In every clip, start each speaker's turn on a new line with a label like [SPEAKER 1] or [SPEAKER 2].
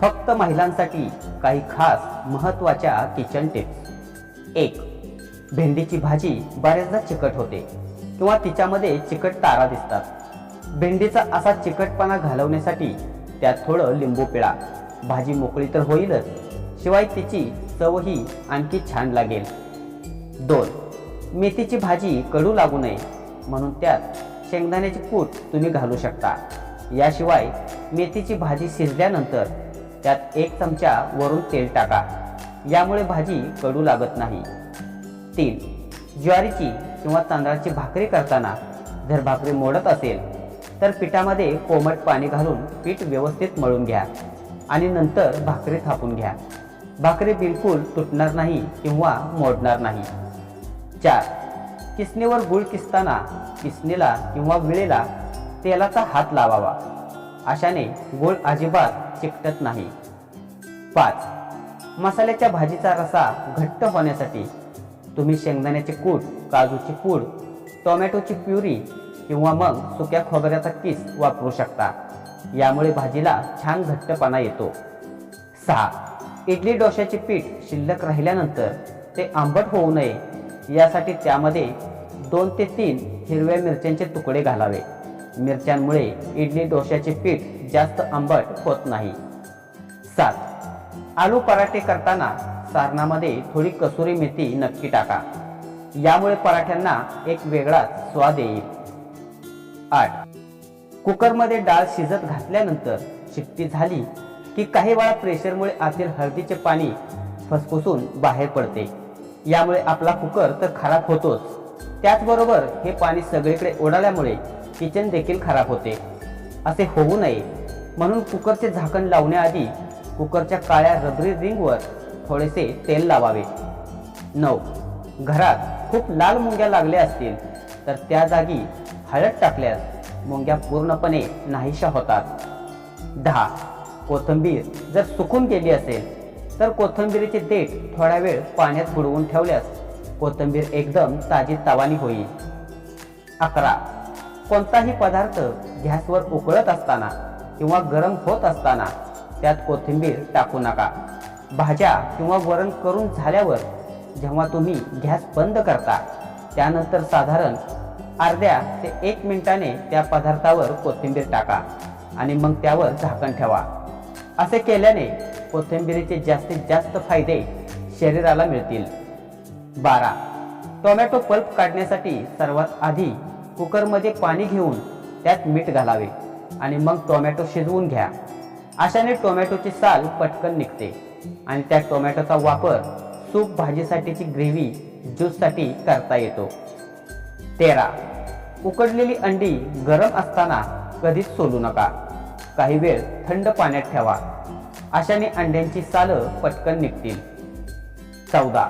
[SPEAKER 1] फक्त महिलांसाठी काही खास महत्त्वाच्या किचन टिप्स एक भेंडीची भाजी बऱ्याचदा चिकट होते किंवा तिच्यामध्ये चिकट तारा दिसतात. भेंडीचा असा चिकटपणा घालवण्यासाठी त्यात थोडं लिंबू पिळा. भाजी मोकळी तर होईलच शिवाय तिची चवही आणखी छान लागेल. दोन मेथीची भाजी कडू लागू नये म्हणून त्यात शेंगदाण्याचे कूट तुम्ही घालू शकता. याशिवाय मेथीची भाजी शिजल्यानंतर त्यात एक चमचा वरून तेल टाका. यामुळे भाजी कडू लागत नाही. तीन ज्वारीची किंवा तांदळाची भाकरी करताना जर भाकरी मोडत असेल तर पिठामध्ये कोमट पाणी घालून पीठ व्यवस्थित मळून घ्या आणि नंतर भाकरी थापून घ्या. भाकरी बिलकुल तुटणार नाही किंवा मोडणार नाही. चार किसणीवर गुळ किसताना किसणीला किंवा विळेला तेलाचा हात लावावा. अशाने गुळ अजिबात चिकटत नाही. पाच मसाल्याच्या भाजीचा रसा घट्ट होण्यासाठी तुम्ही शेंगदाण्याचे कूट काजूची पूड टोमॅटोची प्युरी किंवा मग सुक्या खोबऱ्याचा किस वापरू शकता. यामुळे भाजीला छान घट्टपणा येतो. सहा इडली डोश्याचे पीठ शिल्लक राहिल्यानंतर ते आंबट होऊ नये. यासाठी त्यामध्ये दोन ते तीन हिरव्या मिरच्यांचे तुकडे घालावे. मिरच्यांमुळे इडली डोश्याचे पीठ जास्त आंबट होत नाही. सात. आलू पराठे करताना सारणामध्ये थोडी कसुरी मेथी नक्की टाका. यामुळे पराठ्यांना एक वेगळाच स्वाद येईल. आठ. कुकरमध्ये डाळ शिजत घातल्यानंतर शिट्टी झाली की काही वेळा प्रेशरमुळे आतील हळदीचे पाणी फसफुसून बाहेर पडते. यामुळे आपला कुकर तर खराब होतोच. त्याचबरोबर हे पाणी सगळीकडे ओढाल्यामुळे किचन देखील खराब होते. असे होऊ नये. म्हणून कुकरचे झाकण लावण्याआधी कुकरच्या काळ्या रबरी रिंगवर थोडेसे तेल लावावे. नऊ. घरात खूप लाल मुंग्या लागल्या असतील तर त्या जागी हळद टाकल्यास मुंग्या पूर्णपणे नाहीशा होतात. दहा. कोथिंबीर जर सुकून गेली असेल तर कोथिंबीरीचे देठ थोडा वेळ पाण्यात बुडवून ठेवल्यास कोथिंबीर एकदम ताजी तावानी होईल. अकरा. कोणताही पदार्थ गॅसवर उकळत असताना किंवा गरम होत असताना त्यात कोथिंबीर टाकू नका. भाज्या किंवा वरण करून झाल्यावर जेव्हा तुम्ही गॅस बंद करता त्यानंतर साधारण अर्ध्या ते एक मिनिटाने त्या पदार्थावर कोथिंबीर टाका आणि मग त्यावर झाकण ठेवा. असे केल्याने कोथिंबीरीचे जास्तीत जास्त फायदे शरीराला मिळतील. बारा. टोमॅटो पल्प काढण्यासाठी सर्वात आधी कुकरमध्ये पाणी घेऊन त्यात मीठ घालावे आणि मग टोमॅटो शिजवून घ्या. अशाने टोमॅटोची साल पटकन निघते आणि त्या टोमॅटोचा वापर सूप भाजीसाठीची ग्रेव्ही ज्यूससाठी करता येतो. तेरा. उकडलेली अंडी गरम असताना कधीच सोलू नका. काही वेळ थंड पाण्यात ठेवा. अशाने अंड्यांची सालं पटकन निघतील. चौदा.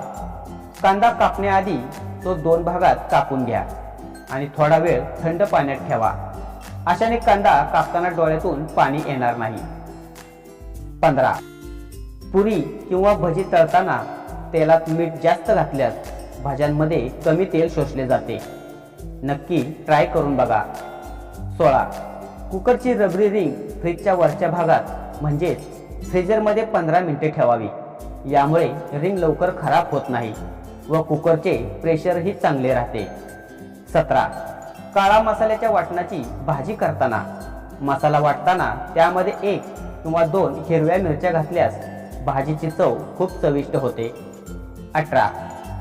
[SPEAKER 1] कांदा कापण्याआधी तो दोन भागात कापून घ्या. आणि थोडा वेळ थंड पाण्यात ठेवा. अशाने कांदा कापताना डोळ्यातून पाणी येणार नाही. पंधरा. पुरी किंवा भजी तळताना तेलात मीठ जास्त घातल्यास भाज्यांमध्ये कमी तेल शोषले जाते. नक्की ट्राय करून बघा. सोळा. कुकरची रबरी रिंग फ्रीजच्या वरच्या भागात म्हणजेच फ्रीजरमध्ये पंधरा मिनिटे ठेवावी. यामुळे रिंग लवकर खराब होत नाही व कुकरचे प्रेशरही चांगले राहते. सतरा. काळा मसाल्याच्या वाटणाची भाजी करताना. मसाला वाटताना त्यामध्ये एक किंवा दोन हिरव्या मिरच्या घातल्यास भाजीची चव खूप चविष्ट होते. अठरा.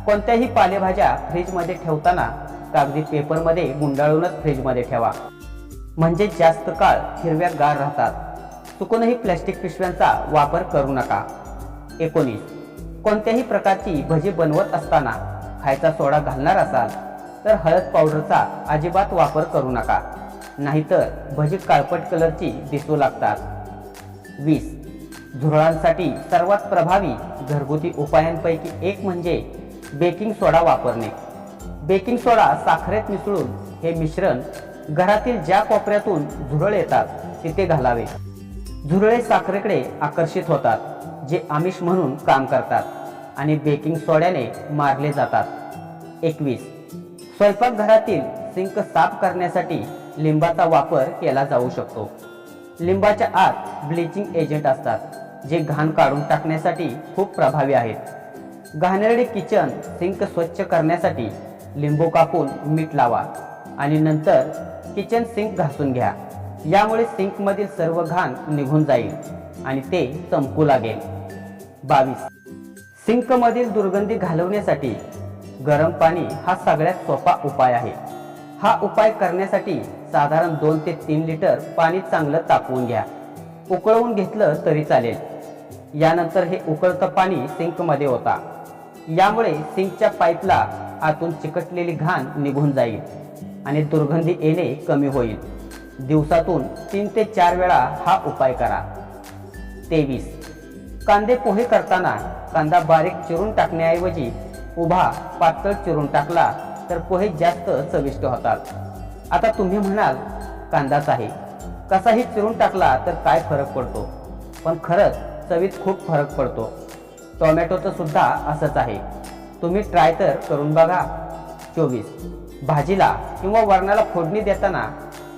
[SPEAKER 1] कोणत्याही पालेभाज्या फ्रीजमध्ये ठेवताना कागदी पेपरमध्ये गुंडाळूनच फ्रीजमध्ये ठेवा. म्हणजे जास्त काळ हिरव्या गार राहतात. चुकूनही प्लॅस्टिक पिशव्यांचा वापर करू नका. एकोणीस. कोणत्याही प्रकारची भजी बनवत असताना खायचा सोडा घालणार असाल. तर हळद पावडरचा अजिबात वापर करू नका. नाहीतर भजी काळपट कलरची दिसू लागतात. वीस. झुरळांसाठी सर्वात प्रभावी घरगुती उपायांपैकी एक म्हणजे बेकिंग सोडा वापरणे. बेकिंग सोडा साखरेत मिसळून हे मिश्रण घरातील ज्या कोपऱ्यातून झुरळ येतात तिथे घालावे. झुरळे साखरेकडे आकर्षित होतात जे आमिष म्हणून काम करतात आणि बेकिंग सोड्याने मारले जातात. एकवीस. स्वयंपाकघरातील सिंक साफ करण्यासाठी लिंबाचा वापर केला जाऊ शकतो. लिंबाच्या आत ब्लिचिंग एजंट असतात जे घाण काढून टाकण्यासाठी खूप प्रभावी आहेत. घाणेरडे किचन सिंक स्वच्छ करण्यासाठी लिंबू कापून मीठ लावा आणि नंतर किचन सिंक घासून घ्या. यामुळे सिंकमधील सर्व घाण निघून जाईल आणि ते चमकू लागेल. बावीस. सिंकमधील दुर्गंधी घालवण्यासाठी गरम पाणी हा सगळ्यात सोपा उपाय आहे. हा उपाय करण्यासाठी साधारण दोन ते तीन लिटर पाणी चांगलं तापवून घ्या. उकळवून घेतलं तरी चालेल. यानंतर हे उकळतं पाणी सिंकमध्ये होता यामुळे सिंकच्या पाईपला आतून चिकटलेली घाण निघून जाईल आणि दुर्गंधी येणे कमी होईल. दिवसातून तीन ते चार वेळा हा उपाय करा. तेवीस. कांदे पोहे करताना कांदा बारीक चिरून टाकण्याऐवजी उभा पातळ चिरून टाकला तर पोहे जास्त चविष्ट होतात. आता तुम्ही म्हणाल कांदाच आहे कसाही चिरून टाकला तर काय फरक पडतो? पण खरंच चवीत खूप फरक पडतो. टोमॅटोचं सुद्धा असंच आहे. तुम्ही ट्राय तर करून बघा. चोवीस. भाजीला किंवा वरणाला फोडणी देताना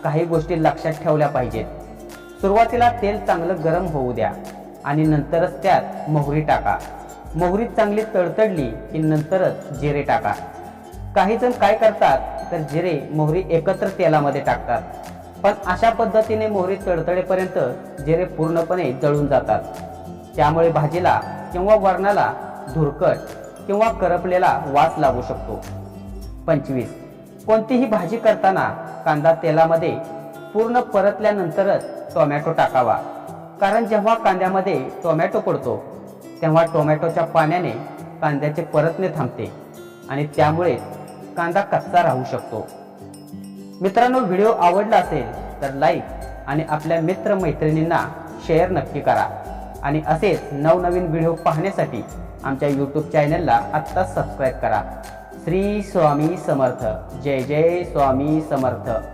[SPEAKER 1] काही गोष्टी लक्षात ठेवल्या पाहिजेत. सुरुवातीला तेल चांगलं गरम होऊ द्या आणि नंतरच त्यात मोहरी टाका. मोहरी चांगली तडतडली की नंतरच जिरे टाका. काही जण काय करतात तर जिरे मोहरी एकत्र तेलामध्ये टाकतात. पण अशा पद्धतीने मोहरी तडतडेपर्यंत जिरे पूर्णपणे जळून जातात. त्यामुळे भाजीला किंवा वरणाला धुरकट किंवा करपलेला वास लागू शकतो. पंचवीस. कोणतीही भाजी करताना कांदा तेलामध्ये पूर्ण परतल्यानंतरच टोमॅटो टाकावा. कारण जेव्हा कांद्यामध्ये टोमॅटो पडतो तेव्हा टोमॅटोच्या पाण्याने कांद्याचे परतणे थांबते आणि त्यामुळे कांदा कच्चा राहू शकतो. मित्रांनो व्हिडिओ आवडला असेल तर लाईक आणि आपल्या मित्रमैत्रिणींना शेअर नक्की करा. आणि असेच नवनवीन व्हिडिओ पाहण्यासाठी आमच्या यूट्यूब चॅनलला आत्ताच सबस्क्राईब करा. श्री स्वामी समर्थ. जय जय स्वामी समर्थ.